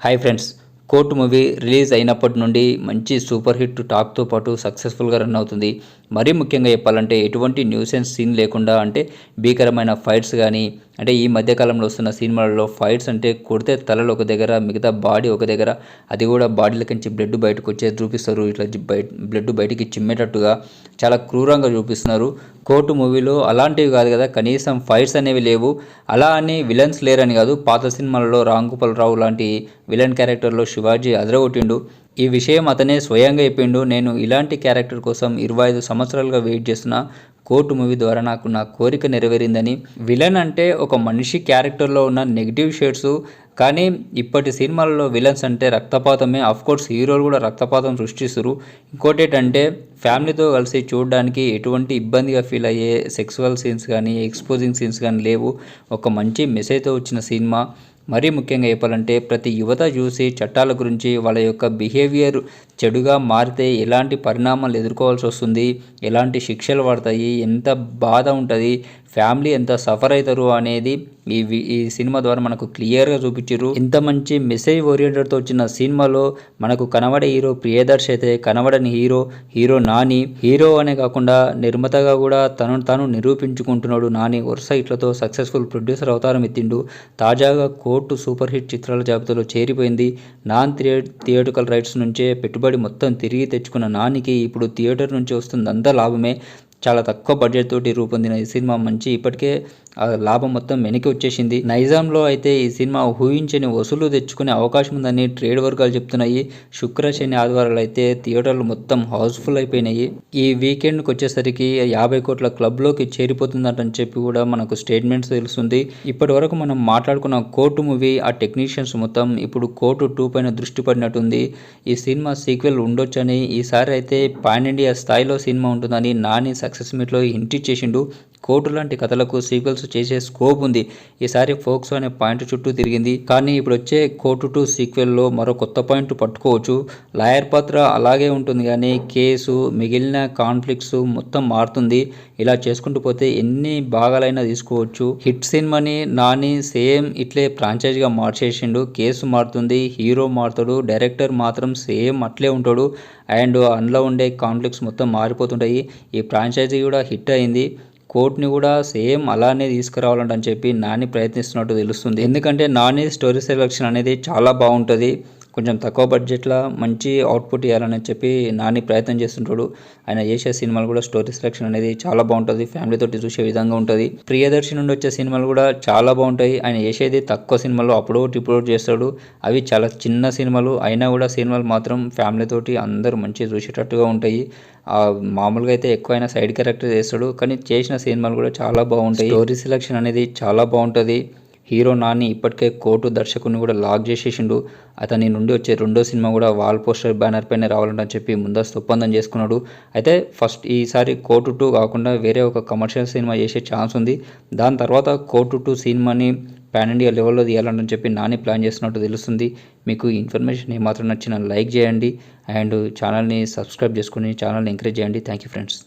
Hi friends court movie release అయినప్పటి నుండి మంచి సూపర్ హిట్ టాక్తో పాటు సక్సెస్ఫుల్గా రన్ అవుతుంది. మరీ ముఖ్యంగా చెప్పాలంటే ఎటువంటి న్యూసెన్స్ సీన్ లేకుండా అంటే భీకరమైన ఫైట్స్ కానీ అంటే ఈ మధ్యకాలంలో వస్తున్న సినిమాలలో ఫైట్స్ అంటే కొడితే తలలు ఒక దగ్గర మిగతా బాడీ ఒక దగ్గర అది కూడా బాడీలకించి బ్లడ్ బయటకు వచ్చే చూపిస్తారు. ఇట్లా బయట బ్లడ్ బయటికి చిమ్మేటట్టుగా చాలా క్రూరంగా చూపిస్తున్నారు. కోర్టు మూవీలో అలాంటివి కాదు కదా కనీసం ఫైట్స్ అనేవి లేవు. అలా అని విలన్స్ లేరని కాదు పాత సినిమాలలో రామ్ రావు లాంటి విలన్ క్యారెక్టర్లో శివాజీ అదరగొట్టిండు. ఈ విషయం అతనే స్వయంగా చెప్పిండు. నేను ఇలాంటి క్యారెక్టర్ కోసం ఇరవై ఐదు సంవత్సరాలుగా వెయిట్ చేస్తున్న కోర్టు మూవీ ద్వారా నాకు నా కోరిక నెరవేరిందని. విలన్ అంటే ఒక మనిషి క్యారెక్టర్లో ఉన్న నెగిటివ్ షేడ్స్ కానీ ఇప్పటి సినిమాలలో విలన్స్ అంటే రక్తపాతమే. కోర్స్ హీరోలు కూడా రక్తపాతం సృష్టిస్తారు. ఇంకోటి ఏంటంటే ఫ్యామిలీతో కలిసి చూడడానికి ఎటువంటి ఇబ్బందిగా ఫీల్ అయ్యే సెక్సువల్ సీన్స్ కానీ ఎక్స్పోజింగ్ సీన్స్ కానీ లేవు. ఒక మంచి మెసేజ్తో వచ్చిన సినిమా. మరీ ముఖ్యంగా చెప్పాలంటే ప్రతి యువత చూసి చట్టాల గురించి వాళ్ళ యొక్క బిహేవియర్ చెడుగా మారితే ఎలాంటి పరిణామాలు ఎదుర్కోవాల్సి వస్తుంది? ఎలాంటి శిక్షలు పడతాయి ఎంత బాధ ఉంటుంది? ఫ్యామిలీ ఎంత సఫర్ అవుతారు అనేది ఈ ఈ సినిమా ద్వారా మనకు క్లియర్గా చూపించారు ఇంత మంచి మెసేజ్ ఓరియంటెడ్తో వచ్చిన సినిమాలో మనకు కనబడే హీరో ప్రియదర్శ్ అయితే కనబడని హీరో హీరో నాని. హీరో అనే కాకుండా నిర్మాతగా కూడా తను తాను నిరూపించుకుంటున్నాడు నాని. వరుస ఇట్లతో సక్సెస్ఫుల్ ప్రొడ్యూసర్ అవతారం ఎత్తిండు. తాజాగా కోర్టు సూపర్ హిట్ చిత్రాల జాబితాలో చేరిపోయింది. నాన్ థియేటికల్ రైట్స్ నుంచే పెట్టుబడి మొత్తం తిరిగి తెచ్చుకున్న నానికి ఇప్పుడు థియేటర్ నుంచి వస్తుంది అంతా లాభమే. చాలా తక్కువ బడ్జెట్ తోటి రూపొందిన ఈ సినిమా మంచి. ఇప్పటికే లాభం మొత్తం వెనక్కి వచ్చేసింది. నైజాంలో అయితే ఈ సినిమా ఊహించని వసూలు తెచ్చుకునే అవకాశం ఉందని ట్రేడ్ వర్గాలు చెప్తున్నాయి. శుక్ర శని ఆదివారాలు అయితే థియేటర్లు మొత్తం హౌస్ఫుల్ అయిపోయినాయి. ఈ వీకెండ్కి వచ్చేసరికి యాభై కోట్ల క్లబ్లోకి చేరిపోతుందని చెప్పి కూడా మనకు స్టేట్మెంట్స్ తెలుస్తుంది. ఇప్పటి వరకు మనం మాట్లాడుకున్న కోర్టు మూవీ ఆ టెక్నీషియన్స్ మొత్తం ఇప్పుడు కోర్టు టూ పైన దృష్టి పడినట్టుంది. ఈ సినిమా సీక్వెల్ ఉండొచ్చని ఈసారి అయితే పాన్ ఇండియా స్థాయిలో సినిమా ఉంటుందని నాని సక్సెస్ మీట్లో హింట్ ఇచ్చేసిండు. కోర్టు లాంటి కథలకు సీక్వెల్స్ చేసే స్కోప్ ఉంది. ఈసారి ఫోక్స్ అనే పాయింట్ చుట్టూ తిరిగింది. కానీ ఇప్పుడు వచ్చే కోర్టు టు సీక్వెల్లో మరో కొత్త పాయింట్ పట్టుకోవచ్చు. లాయర్ పాత్ర అలాగే ఉంటుంది కానీ కేసు మిగిలిన కాన్ఫ్లిక్ట్స్ మొత్తం మారుతుంది. ఇలా చేసుకుంటూ పోతే ఎన్ని భాగాలైనా తీసుకోవచ్చు. హిట్ సినిమాని నాని సేమ్ ఇట్లే ఫ్రాంచైజ్గా మార్చేసిండు. కేసు మారుతుంది హీరో మారుతాడు డైరెక్టర్ మాత్రం సేమ్ అట్లే ఉంటాడు. అండ్ అందులో ఉండే కాన్ఫ్లిక్ట్స్ మొత్తం మారిపోతుంటాయి. ఈ ఫ్రాంచైజీ కూడా హిట్ అయింది. కోర్ట్ని కూడా సేమ్ అలానే తీసుకురావాలని చెప్పి నాని ప్రయత్నిస్తున్నట్టు తెలుస్తుంది. ఎందుకంటే నాని స్టోరీ సెలెక్షన్ అనేది చాలా బాగుంటుంది. కొంచెం తక్కువ బడ్జెట్లో మంచి అవుట్పుట్ ఇవ్వాలని చెప్పి నాని ప్రయత్నం చేస్తుంటాడు. ఆయన చేసే సినిమాలు కూడా స్టోరీ సెలెక్షన్ అనేది చాలా బాగుంటుంది. ఫ్యామిలీతో చూసే విధంగా ఉంటుంది. ప్రియదర్శి నుండి వచ్చే సినిమాలు కూడా చాలా బాగుంటాయి. ఆయన చేసేది తక్కువ సినిమాలు అప్లోడ్ ఇప్లోడ్ చేస్తాడు. అవి చాలా చిన్న సినిమాలు. అయినా కూడా సినిమాలు మాత్రం ఫ్యామిలీతోటి అందరూ మంచిగా చూసేటట్టుగా ఉంటాయి. మామూలుగా అయితే ఎక్కువైనా సైడ్ క్యారెక్టర్ చేస్తాడు. కానీ చేసిన సినిమాలు కూడా చాలా బాగుంటాయి. స్టోరీ సెలెక్షన్ అనేది చాలా బాగుంటుంది. హీరో నాని ఇప్పటికే కోర్టు దర్శకుని కూడా లాక్ చేసేసిండు. అతని నుండి వచ్చే రెండో సినిమా కూడా వాల్ పోస్టర్ బ్యానర్ పైన రావాలని చెప్పి ముందస్తు ఒప్పందం చేసుకున్నాడు. అయితే ఫస్ట్ ఈసారి కోర్టు టూ కాకుండా వేరే ఒక కమర్షియల్ సినిమా చేసే ఛాన్స్ ఉంది. దాని తర్వాత కోర్టు టూ సినిమాని పాన్ ఇండియా లెవెల్లో తీయాలని చెప్పి నాని ప్లాన్ చేస్తున్నట్టు తెలుస్తుంది. మీకు ఇన్ఫర్మేషన్ ఏమాత్రం నచ్చిన లైక్ చేయండి. అండ్ ఛానల్ని సబ్స్క్రైబ్ చేసుకుని ఛానల్ని ఎంకరేజ్ చేయండి. Thank you friends.